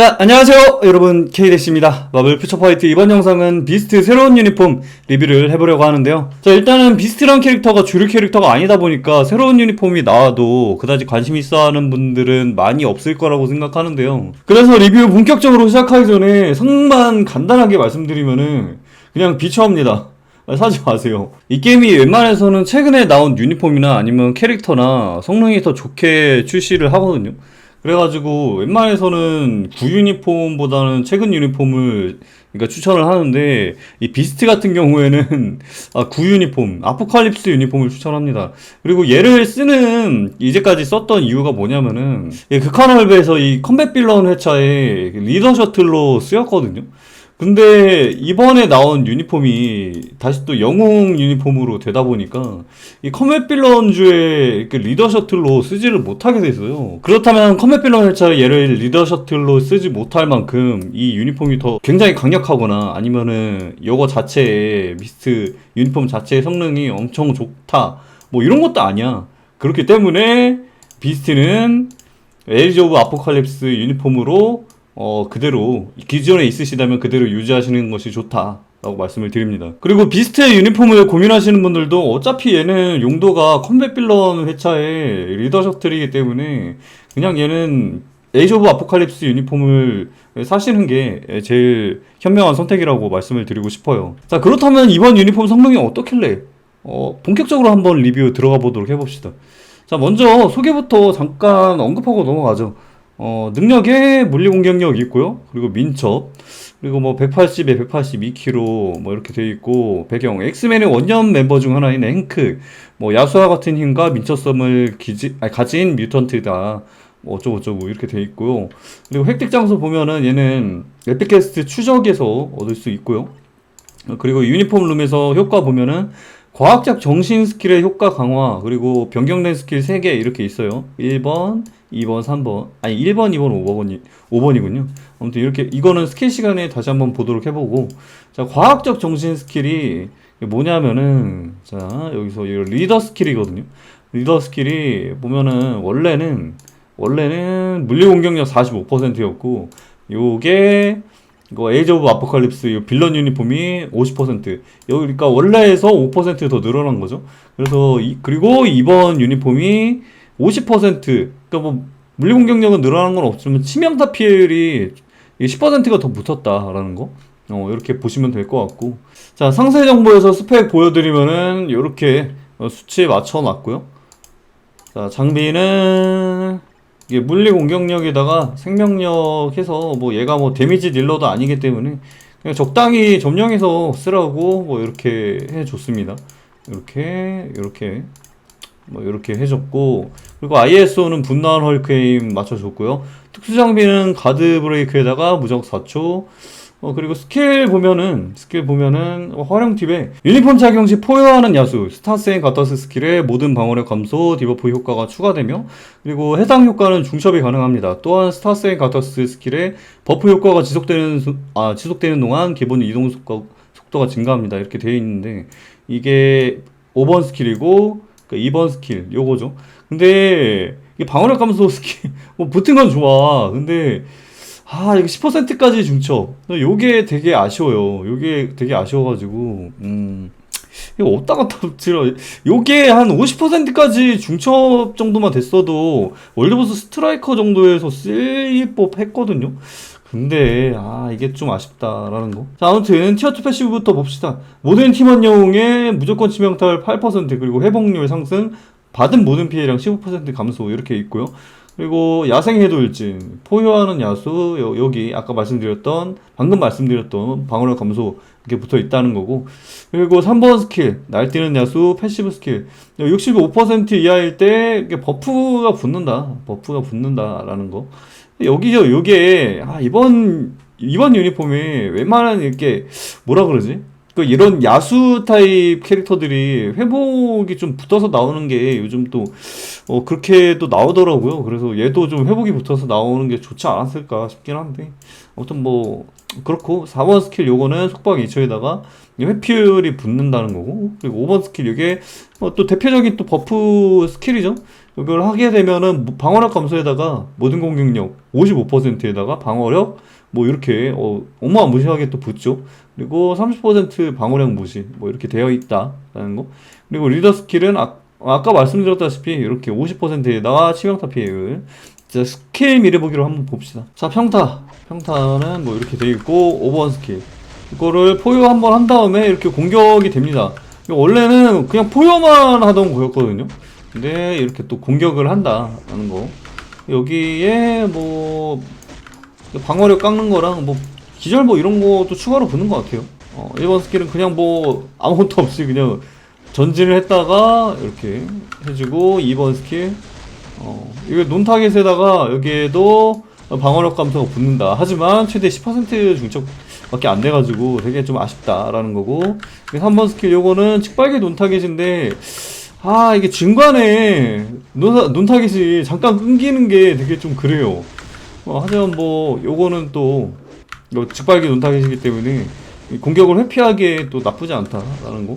자, 안녕하세요. 여러분, K데시입니다. 마블 퓨처파이트 이번 영상은 비스트 새로운 유니폼 리뷰를 해보려고 하는데요. 자, 일단은 비스트란 캐릭터가 주류 캐릭터가 아니다 보니까 새로운 유니폼이 나와도 그다지 관심 있어 하는 분들은 많이 없을 거라고 생각하는데요. 그래서 리뷰 본격적으로 시작하기 전에 성만 간단하게 말씀드리면은 그냥 비추합니다. 아, 사지 마세요. 이 게임이 웬만해서는 최근에 나온 유니폼이나 아니면 캐릭터나 성능이 더 좋게 출시를 하거든요. 그래가지고 웬만해서는 구 유니폼보다는 최근 유니폼을 그러니까 추천을 하는데 이 비스트 같은 경우에는 아, 구 유니폼, 아포칼립스 유니폼을 추천합니다. 그리고 얘를 쓰는 이제까지 썼던 이유가 뭐냐면은 이 극한월배에서 이 컴뱃 빌런 회차에 리더 셔틀로 쓰였거든요. 근데 이번에 나온 유니폼이 다시 또 영웅 유니폼으로 되다 보니까 이 컴뱃 빌런주의 그 리더 셔틀로 쓰지를 못하게 됐어요. 그렇다면 컴뱃 빌런 회차 얘를 리더 셔틀로 쓰지 못할 만큼 이 유니폼이 더 굉장히 강력하거나 아니면은 이거 자체의 미스트 유니폼 자체의 성능이 엄청 좋다. 뭐 이런 것도 아니야. 그렇기 때문에 비스트는 에이지 오브 아포칼립스 유니폼으로 어 그대로 기존에 있으시다면 그대로 유지하시는 것이 좋다 라고 말씀을 드립니다. 그리고 비스트의 유니폼을 고민하시는 분들도 어차피 얘는 용도가 컴뱃 빌런 회차의 리더 셔틀이기 때문에 그냥 얘는 에이지 오브 아포칼립스 유니폼을 사시는 게 제일 현명한 선택이라고 말씀을 드리고 싶어요. 자 그렇다면 이번 유니폼 성능이 어떻길래 어, 본격적으로 한번 리뷰 들어가 보도록 해봅시다. 자 먼저 소개부터 잠깐 언급하고 넘어가죠. 어, 능력에 물리 공격력 있고요. 그리고 민첩. 그리고 뭐 180에 182kg 뭐 이렇게 돼 있고 배경. 엑스맨의 원년 멤버 중 하나인 앵크. 뭐 야수와 같은 힘과 민첩성을 기지, 아니, 가진 뮤턴트다. 뭐 어쩌고 저쩌고 이렇게 돼 있고요 그리고 획득 장소 보면은 얘는 에픽캐스트 추적에서 얻을 수 있고요. 어, 그리고 유니폼 룸에서 효과 보면은 과학적 정신 스킬의 효과 강화. 그리고 변경된 스킬 3개 이렇게 있어요. 1번 2번 3번 아니 1번 2번 5번이 5번이군요. 아무튼 이렇게 이거는 스킬 시간에 다시 한번 보도록 해보고. 자 과학적 정신 스킬이 뭐냐면은 자 여기서 이 리더 스킬이거든요. 리더 스킬이 보면은 원래는 원래는 물리 공격력 45%였고 요게 이거 에이지 오브 아포칼립스 이 빌런 유니폼이 50% 여기 그러니까 원래에서 5%더 늘어난 거죠. 그래서 이, 그리고 이번 유니폼이 50% 그러니까 뭐 물리 공격력은 늘어난 건 없지만 치명타 피해율이 10%가 더 붙었다라는 거. 어, 이렇게 보시면 될 것 같고. 자, 상세 정보에서 스펙 보여드리면은 이렇게 어, 수치에 맞춰 놨고요. 자, 장비는 이게 물리 공격력에다가 생명력 해서 뭐 얘가 뭐 데미지 딜러도 아니기 때문에 그냥 적당히 점령해서 쓰라고 뭐 이렇게 해줬습니다. 이렇게 이렇게 뭐 이렇게 해줬고 그리고 ISO는 분노한 헐크에임 맞춰줬고요. 특수 장비는 가드 브레이크에다가 무적 4초 어, 그리고 스킬 보면은, 스킬 보면은, 어, 활용 팁에, 유니폼 착용 시 포효하는 야수, 스타세인 가터스 스킬에 모든 방어력 감소, 디버프 효과가 추가되며, 그리고 해당 효과는 중첩이 가능합니다. 또한 스타세인 가터스 스킬에 버프 효과가 지속되는, 수- 아, 지속되는 동안 기본 이동 속도, 속도가 증가합니다. 이렇게 되어 있는데, 이게 5번 스킬이고, 그 2번 스킬, 요거죠. 근데, 방어력 감소 스킬, 뭐, 붙은 건 좋아. 근데, 아, 이거 10%까지 중첩. 요게 되게 아쉬워요. 요게 되게 아쉬워가지고, 음, 이거 어디다 갖다 붙이라. 요게 한 50%까지 중첩 정도만 됐어도, 월드보스 스트라이커 정도에서 쓸 법 했거든요? 근데, 아, 이게 좀 아쉽다라는 거. 자, 아무튼, 티어 2 패시브부터 봅시다. 모든 팀원 영웅의 무조건 치명타율 8%, 그리고 회복률 상승, 받은 모든 피해량 15% 감소, 이렇게 있고요. 그리고 야생 해도일진 포효하는 야수 여, 여기 아까 말씀드렸던 방금 말씀드렸던 방어력 감소 이렇게 붙어 있다는 거고 그리고 3번 스킬 날뛰는 야수 패시브 스킬 65% 이하일 때 이게 버프가 붙는다 버프가 붙는다라는 거 여기죠 요게 아 이번 이번 유니폼이 웬만한 이렇게 뭐라 그러지 그 이런 야수 타입 캐릭터들이 회복이 좀 붙어서 나오는 게 요즘 또 어, 그렇게 또 나오더라고요. 그래서 얘도 좀 회복이 붙어서 나오는 게 좋지 않았을까 싶긴 한데. 아무튼 뭐, 그렇고, 4번 스킬 요거는 속박 2초에다가 회피율이 붙는다는 거고, 그리고 5번 스킬 이게 어, 또 대표적인 또 버프 스킬이죠. 이걸 하게 되면은 뭐 방어력 감소에다가 모든 공격력 55%에다가 방어력 뭐 이렇게 어, 어마무시하게 또 붙죠. 그리고 30% 방어력 무시 뭐 이렇게 되어 있다라는 거. 그리고 리더 스킬은 아, 아까 말씀드렸다시피 이렇게 50%에다가 치명타 피해를 자 스킬 미래보기로 한번 봅시다. 자 평타 평타는 뭐 이렇게 돼 있고 5번 스킬 이거를 포효 한번 한 다음에 이렇게 공격이 됩니다. 원래는 그냥 포효만 하던 거였거든요. 근데 이렇게 또 공격을 한다라는 거. 여기에 뭐 방어력 깎는 거랑 뭐 기절 뭐 이런 것도 추가로 붙는 것 같아요. 어, 1번 스킬은 그냥 뭐 아무것도 없이 그냥 전진을 했다가 이렇게 해주고 2번 스킬 어, 이거 논타겟에다가 여기에도 방어력 감소가 붙는다. 하지만 최대 10% 중첩밖에 안 돼가지고 되게 좀 아쉽다라는 거고 3번 스킬 요거는 측발기 논타겟인데 아 이게 중간에 논, 논타겟이 잠깐 끊기는 게 되게 좀 그래요. 어, 하지만 뭐 요거는 또요 직발기 논타겟이기 때문에 이 공격을 회피하기에 또 나쁘지 않다라는 거.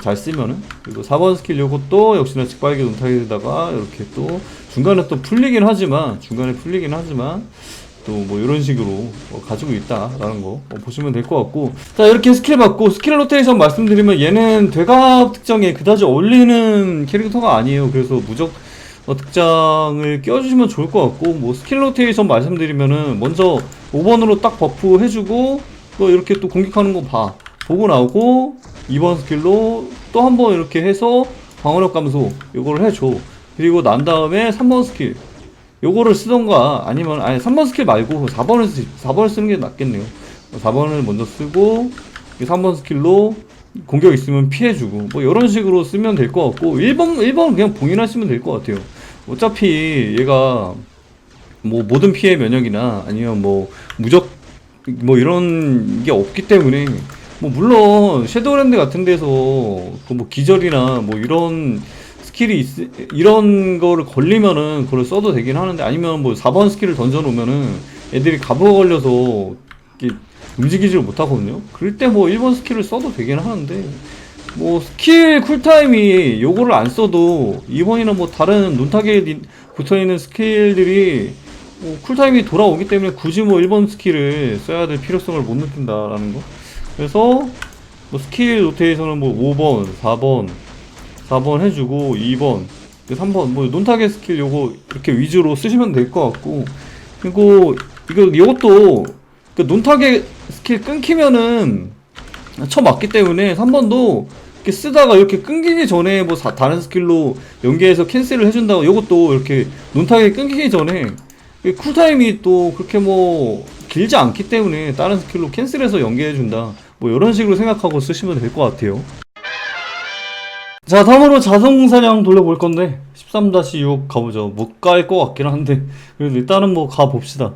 잘 쓰면은 그리고 4번 스킬 요것도 역시나 직발기 논타겟에다가 이렇게 또 중간에 또 풀리긴 하지만 중간에 풀리긴 하지만 또 뭐 이런 식으로 어, 가지고 있다라는 거 어, 보시면 될 것 같고. 자 이렇게 스킬 받고 스킬 로테이션 말씀드리면 얘는 되갑 특정에 그다지 어울리는 캐릭터가 아니에요. 그래서 무적 어, 특장을 끼워주시면 좋을 것 같고 뭐 스킬 로테이션 말씀드리면은 먼저 5번으로 딱 버프 해주고 또 이렇게 또 공격하는 거 봐. 보고 나오고 2번 스킬로 또 한 번 이렇게 해서 방어력 감소 요거를 해줘. 그리고 난 다음에 3번 스킬 요거를 쓰던가 아니면 아니 3번 스킬 말고 4번을 쓰, 4번을 쓰는 게 낫겠네요. 4번을 먼저 쓰고 3번 스킬로 공격 있으면 피해주고 뭐 이런 식으로 쓰면 될 것 같고 1번 1번 그냥 봉인하시면 될 것 같아요. 어차피 얘가 뭐 모든 피해 면역이나 아니면 뭐 무적 뭐 이런 게 없기 때문에 뭐 물론 섀도우랜드 같은 데서 그 뭐 기절이나 뭐 이런 스킬이 있, 이런 거를 걸리면은 그걸 써도 되긴 하는데 아니면 뭐 4번 스킬을 던져 놓으면은 애들이 가부가 걸려서 움직이지를 못하거든요. 그럴 때 뭐 1번 스킬을 써도 되긴 하는데 뭐 스킬 쿨타임이 요거를 안 써도 2번이나 뭐 다른 논타겟 붙어 있는 스킬들이 뭐 쿨타임이 돌아오기 때문에 굳이 뭐 1번 스킬을 써야 될 필요성을 못 느낀다라는 거. 그래서 뭐 스킬 로테이션은 뭐 5번, 4번, 4번 해주고 2번, 3번 뭐 논타겟 스킬 요거 이렇게 위주로 쓰시면 될 것 같고. 그리고 이거 이것도 그 논타겟 스킬 끊기면은 쳐 맞기 때문에 3번도 이렇게 쓰다가 이렇게 끊기기 전에 뭐 사- 다른 스킬로 연계해서 캔슬을 해준다고 이것도 이렇게 논타겟 끊기기 전에 이 쿨타임이 또 그렇게 뭐 길지 않기 때문에 다른 스킬로 캔슬해서 연계해준다. 뭐 이런 식으로 생각하고 쓰시면 될 것 같아요 자 다음으로 자성사냥 돌려볼 건데 13-6 가보죠 못 갈 것 같긴 한데 그래도 일단은 뭐 가봅시다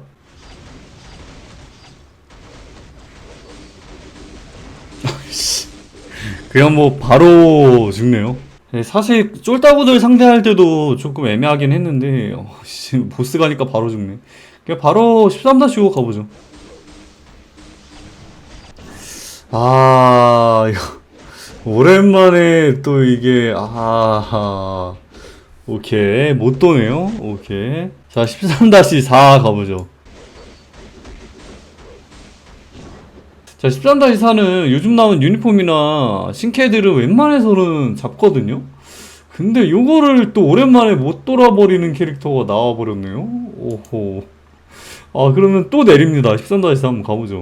그냥 뭐 바로 죽네요. 네, 사실 쫄따구들 상대할 때도 조금 애매하긴 했는데 어, 씨, 보스 가니까 바로 죽네. 그냥 바로 13-5 가보죠. 아 이거 오랜만에 또 이게 아 오케이 못 도네요. 오케이 자 13-4 가보죠. 자, 13-4는 요즘 나온 유니폼이나 신캐들은 웬만해서는 잡거든요? 근데 요거를 또 오랜만에 못 돌아버리는 캐릭터가 나와버렸네요? 오호. 아, 그러면 또 내립니다. 13-4 한번 가보죠.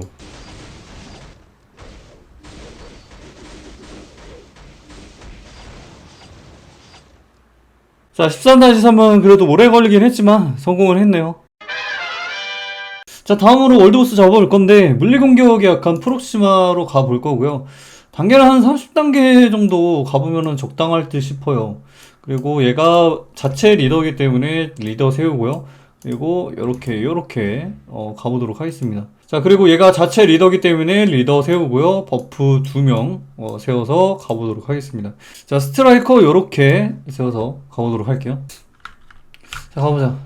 자, 13-3은 그래도 오래 걸리긴 했지만 성공을 했네요. 자 다음으로 월드보스 잡아볼 건데 물리공격이 약한 프록시마로 가볼 거고요. 단계를 한 30단계 정도 가보면 적당할 듯 싶어요. 그리고 얘가 자체 리더이기 때문에 리더 세우고요 그리고 요렇게 요렇게 어, 가보도록 하겠습니다. 자 그리고 얘가 자체 리더이기 때문에 리더 세우고요. 버프 2명 어, 세워서 가보도록 하겠습니다. 자 스트라이커 요렇게 세워서 가보도록 할게요. 자 가보자.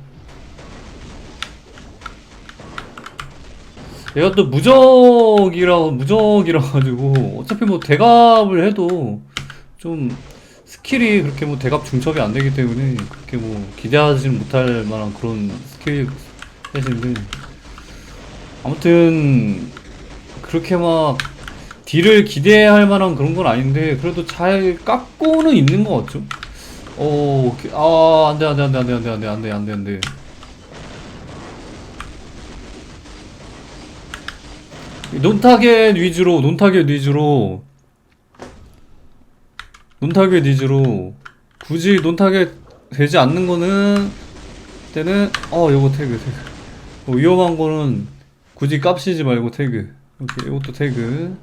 얘가 또 무적이라 무적이라 가지고 어차피 뭐 대갑을 해도 좀 스킬이 그렇게 뭐 대갑 중첩이 안 되기 때문에 그렇게 뭐 기대하지는 못할 만한 그런 스킬 셋인데 아무튼 그렇게 막 딜을 기대할 만한 그런 건 아닌데 그래도 잘 깎고는 있는 것 같죠? 어. 아, 안 돼, 안 돼, 안 돼, 안 돼, 안 돼, 안 돼, 안 돼, 안 돼, 안 돼. 논타겟 위주로, 논타겟 위주로, 논타겟 위주로, 굳이 논타겟 되지 않는 거는, 때는, 어, 요거 태그, 태그. 뭐 위험한 거는 굳이 깝시지 말고 태그. 오케이, 이것도 태그.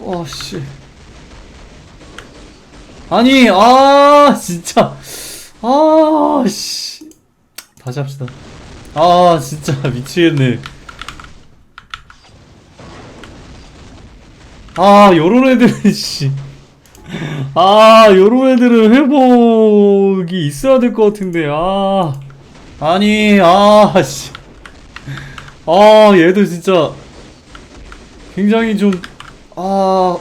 와, 씨. 아니, 아, 진짜. 아, 씨. 다시 합시다. 아, 진짜 미치겠네. 아, 요런 애들은, 씨. 아, 요런 애들은 회복이 있어야 될 것 같은데, 아. 아니, 아, 씨. 아, 얘들 진짜. 굉장히 좀, 아.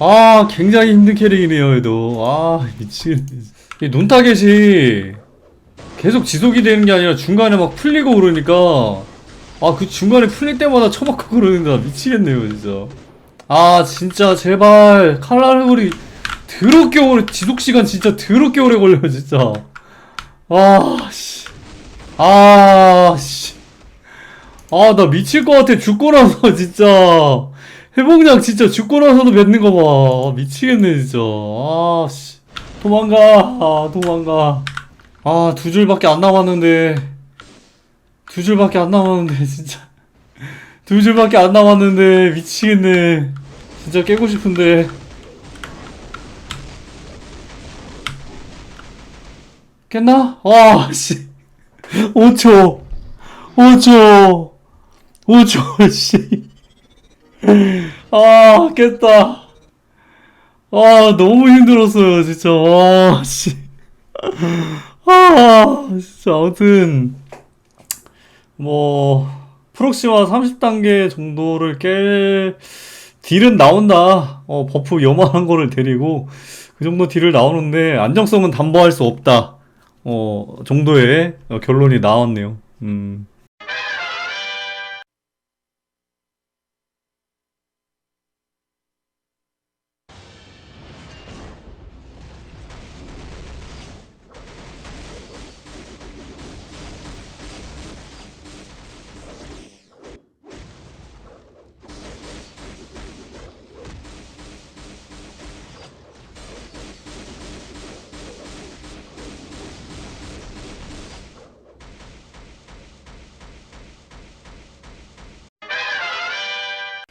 아, 굉장히 힘든 캐릭이네요, 얘도. 아, 미치겠네. 이 논타겟이 계속 지속이 되는 게 아니라 중간에 막 풀리고 그러니까, 아, 그 중간에 풀릴 때마다 처먹고 그러는다. 미치겠네요, 진짜. 아, 진짜, 제발, 칼날해버리 더럽게 오래, 지속시간 진짜 더럽게 오래 걸려요, 진짜. 아, 씨. 아, 씨. 아, 나 미칠 것 같아. 죽고 나서, 진짜. 회복약 진짜 죽고 나서도 맺는 거 봐. 아, 미치겠네, 진짜. 아, 씨. 도망가. 아, 도망가. 아, 두 줄밖에 안 남았는데. 두 줄밖에 안 남았는데, 진짜. 두 줄밖에 안 남았는데, 미치겠네. 진짜 깨고 싶은데. 깼나? 와, 씨. 5초. 5초. 5초, 씨. 아, 깼다. 아, 너무 힘들었어요, 진짜. 와, 씨. 아, 진짜, 아무튼. 뭐, 프록시마 30단계 정도를 깰, 딜은 나온다. 어, 버프 요만한 거를 데리고, 그 정도 딜을 나오는데, 안정성은 담보할 수 없다. 어, 정도의 어, 결론이 나왔네요. 음.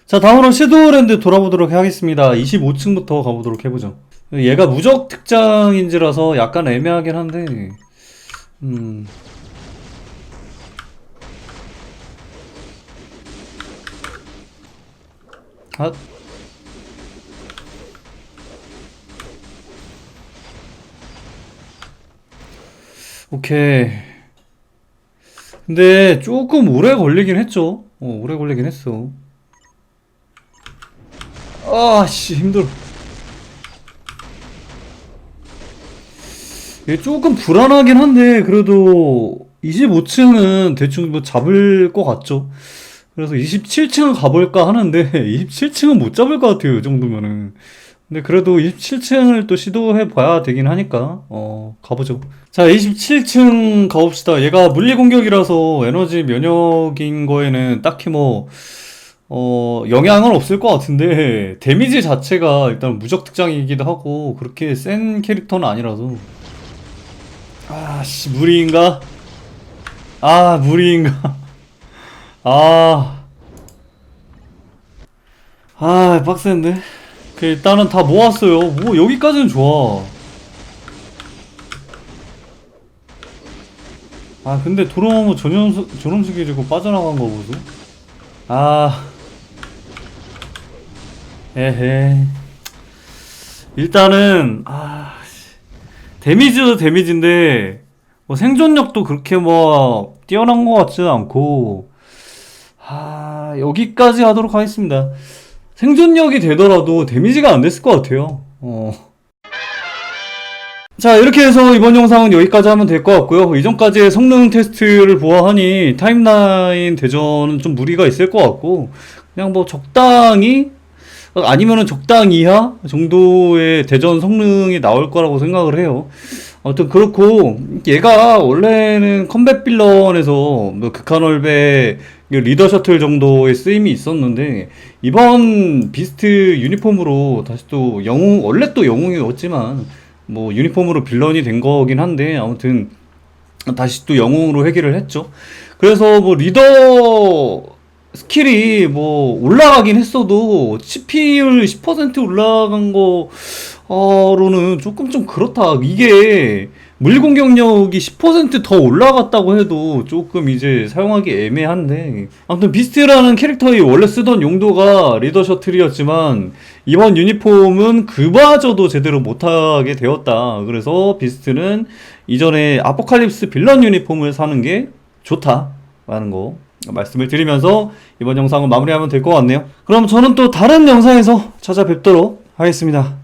자, 다음으로 섀도우랜드 돌아보도록 하겠습니다. 25층부터 가보도록 해보죠. 얘가 무적 특장인지라서 약간 애매하긴 한데, 음. 아. 오케이. 근데 조금 오래 걸리긴 했죠. 어, 오래 걸리긴 했어. 아씨 힘들어. 이게 조금 불안하긴 한데 그래도 25층은 대충 뭐 잡을 것 같죠. 그래서 27층을 가볼까 하는데 27층은 못 잡을 것 같아요 이 정도면은. 근데 그래도 27층을 또 시도해 봐야 되긴 하니까 어 가보죠. 자 27층 가봅시다. 얘가 물리 공격이라서 에너지 면역인 거에는 딱히 뭐 어, 영향은 없을 것 같은데, 데미지 자체가 일단 무적 특장이기도 하고, 그렇게 센 캐릭터는 아니라서. 아, 씨, 무리인가? 아, 무리인가? 아. 아, 빡센데? 그, 일단은 다 모았어요. 뭐, 여기까지는 좋아. 아, 근데 돌아오면 전염수, 전염수기지고 빠져나간 거 보소? 아. 에헤. 일단은 아 씨. 데미지도 데미지인데 뭐 생존력도 그렇게 뭐 뛰어난 것 같지는 않고 아 여기까지 하도록 하겠습니다. 생존력이 되더라도 데미지가 안 됐을 것 같아요. 어. 자, 이렇게 해서 이번 영상은 여기까지 하면 될 것 같고요. 이전까지의 성능 테스트를 보아하니 타임라인 대전은 좀 무리가 있을 것 같고, 그냥 뭐 적당히, 아니면은 적당 이하 정도의 대전 성능이 나올 거라고 생각을 해요. 아무튼 그렇고, 얘가 원래는 컴뱃 빌런에서 뭐 극한월배 리더 셔틀 정도의 쓰임이 있었는데, 이번 비스트 유니폼으로 다시 또 영웅, 원래 또 영웅이었지만, 뭐 유니폼으로 빌런이 된 거긴 한데 아무튼 다시 또 영웅으로 회귀를 했죠. 그래서 뭐 리더 스킬이 뭐 올라가긴 했어도 CP율 10% 올라간 거로는 조금 좀 그렇다. 이게 물공격력이 10%더 올라갔다고 해도 조금 이제 사용하기 애매한데. 아무튼 비스트라는 캐릭터의 원래 쓰던 용도가 리더 셔틀이었지만 이번 유니폼은 그마저도 제대로 못하게 되었다. 그래서 비스트는 이전에 아포칼립스 빌런 유니폼을 사는 게 좋다라는 거 말씀을 드리면서 이번 영상은 마무리하면 될 것 같네요. 그럼 저는 또 다른 영상에서 찾아뵙도록 하겠습니다